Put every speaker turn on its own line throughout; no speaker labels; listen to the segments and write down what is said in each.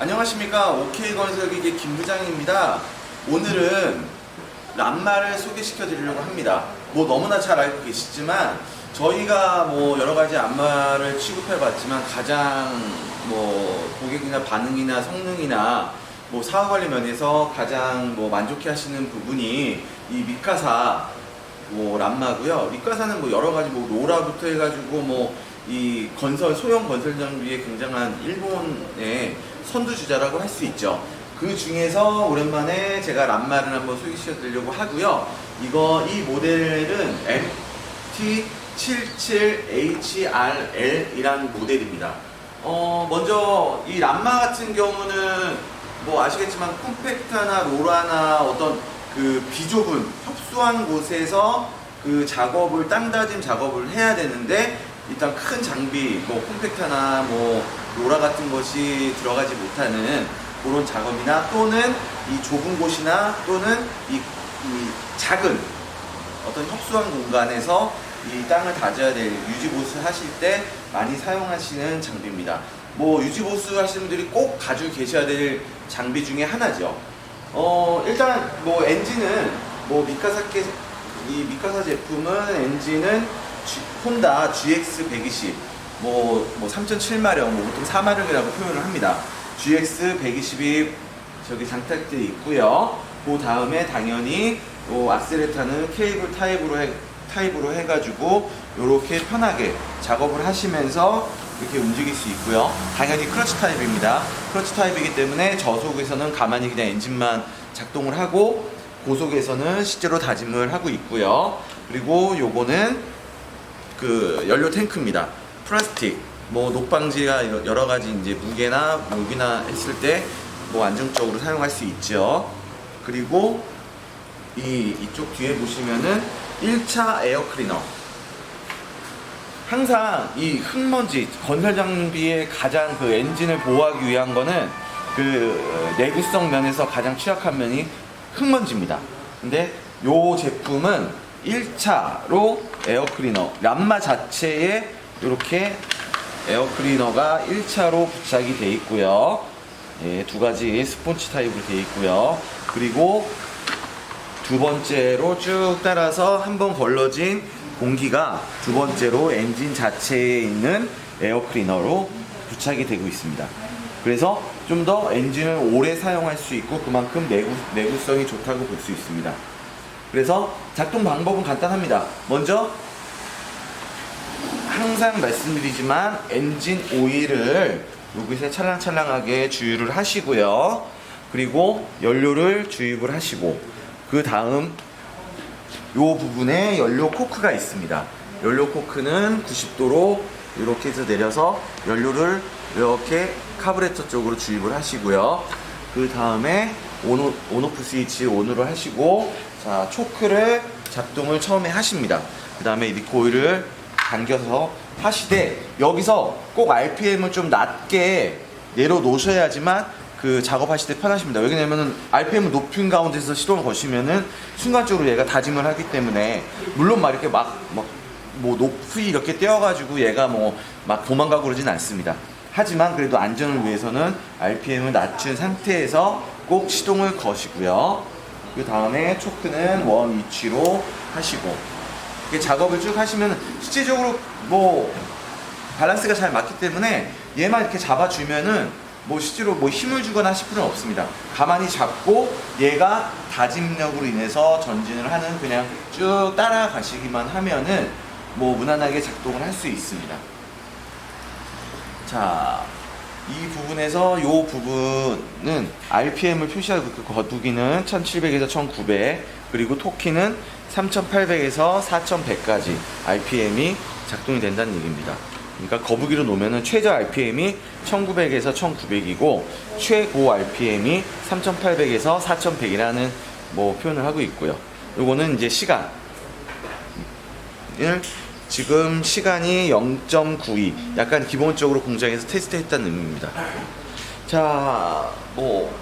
안녕하십니까 OK건설기계 김부장입니다. 오늘은 람마를 소개시켜 드리려고 합니다. 뭐 너무나 잘 알고 계시지만 저희가 뭐 여러 가지 안마를 취급해 봤지만 가장 뭐 고객이나 반응이나 성능이나 뭐 사후 관리 면에서 가장 뭐 만족해 하시는 부분이 이 미카사 뭐 람마고요. 미카사는 뭐 여러 가지 뭐 로라부터 해가지고 뭐 이 건설 소형 건설 장비에 굉장한 일본의 선두주자라고 할 수 있죠. 그 중에서 오랜만에 제가 람마를 한번 소개시켜 드리려고 하고요. 이거 이 모델은 MT77HRL이라는 모델입니다. 어 먼저 이 람마 같은 경우는 뭐 아시겠지만 콤팩트나 로라나 어떤 그 비좁은 협소한 곳에서 그 작업을 땅 다짐 작업을 해야 되는데 일단 큰 장비 뭐 콤팩트나 뭐 로라 같은 것이 들어가지 못하는 그런 작업이나 또는 이 좁은 곳이나 또는 이, 이 작은 어떤 협소한 공간에서 이 땅을 다져야 될 유지보수 하실 때 많이 사용하시는 장비입니다. 뭐 유지보수 하시는 분들이 꼭 가지고 계셔야 될 장비 중에 하나죠. 어 일단 뭐 엔진은 뭐 미카사케 이 미카사 제품은 엔진은 G- 혼다 GX 120 뭐, 뭐 3.7마력, 뭐 보통 4마력이라고 표현을 합니다. GX 120이 저기 장착되어 있고요. 그 다음에 당연히 요 악셀레타는 케이블 타입으로 해, 타입으로 해가지고 이렇게 편하게 작업을 하시면서 이렇게 움직일 수 있고요. 당연히 클러치 타입입니다. 클러치 타입이기 때문에 저속에서는 가만히 그냥 엔진만 작동을 하고 고속에서는 실제로 다짐을 하고 있고요. 그리고 요거는 그 연료 탱크입니다. 플라스틱, 뭐 녹방지가 여러- 가지 이제 무게나 무기나 했을 때 뭐 안정적으로 사용할 수 있죠. 그리고 이 이쪽 뒤에 보시면은 1차 에어 클리너. 항상 이 흙먼지 건설 장비의 가장 그 엔진을 보호하기 위한 거는 그 내구성 면에서 가장 취약한 면이 흙먼지입니다. 근데 요 제품은 1차로 에어 클리너 람마 자체에 이렇게 에어 클리너가 1차로 부착이 돼 있고요. 예, 두 가지 스폰지 타입으로 돼 있고요. 그리고 두 번째로 쭉 따라서 한 번 걸러진 공기가 두 번째로 엔진 자체에 있는 에어 클리너로 부착이 되고 있습니다. 그래서 좀 더 엔진을 오래 사용할 수 있고 그만큼 내구, 내구성이 좋다고 볼 수 있습니다. 그래서 작동 방법은 간단합니다. 먼저 항상 말씀드리지만 엔진 오일을 여기서 찰랑찰랑하게 주유를 하시고요. 그리고 연료를 주입을 하시고 그 다음 요 부분에 연료 코크가 있습니다. 연료 코크는 90도로 이렇게 해서 내려서 연료를 이렇게 카브레터 쪽으로 주입을 하시고요. 그 다음에 온, 온오프 스위치 온으로 하시고 자 초크를 작동을 처음에 하십니다. 그 다음에 리코일을 당겨서 하시되 여기서 꼭 RPM을 좀 낮게 내려놓으셔야지만 그 작업하실 때 편하십니다. 왜냐면은 RPM을 높은 가운데서 시동을 거시면은 순간적으로 얘가 다짐을 하기 때문에 물론 막 이렇게 막 막 뭐 높이 이렇게 떼어가지고 얘가 뭐 막 도망가고 그러진 않습니다. 하지만 그래도 안전을 위해서는 RPM을 낮춘 상태에서 꼭 시동을 거시고요. 그 다음에 초크는 원 위치로 하시고 작업을 쭉 하시면 실제적으로 뭐 밸런스가 잘 맞기 때문에 얘만 이렇게 잡아주면은 뭐 실제로 뭐 힘을 주거나 하실 필요는 없습니다. 가만히 잡고 얘가 다짐력으로 인해서 전진을 하는 그냥 쭉 따라가시기만 하면은 뭐 무난하게 작동을 할 수 있습니다. 자, 이 부분에서 요 부분은 RPM을 표시하고 그 거두기는 1700에서 1900 그리고 토키는 3800에서 4100까지 RPM이 작동이 된다는 얘기입니다. 그러니까 거북이로 놓으면 최저 RPM이 1900에서 1900이고 최고 RPM이 3800에서 4100이라는 뭐 표현을 하고 있고요. 요거는 이제 시간 을 지금 시간이 0.92 약간 기본적으로 공장에서 테스트했다는 의미입니다. 자, 뭐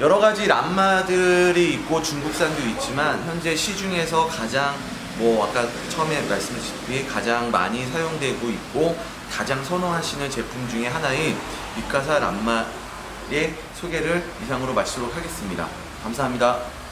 여러 가지 람마들이 있고 중국산도 있지만 현재 시중에서 가장 뭐 아까 처음에 말씀드렸듯이 가장 많이 사용되고 있고 가장 선호하시는 제품 중에 하나인 미카사 람마 소개를 이상으로 마치도록 하겠습니다. 감사합니다.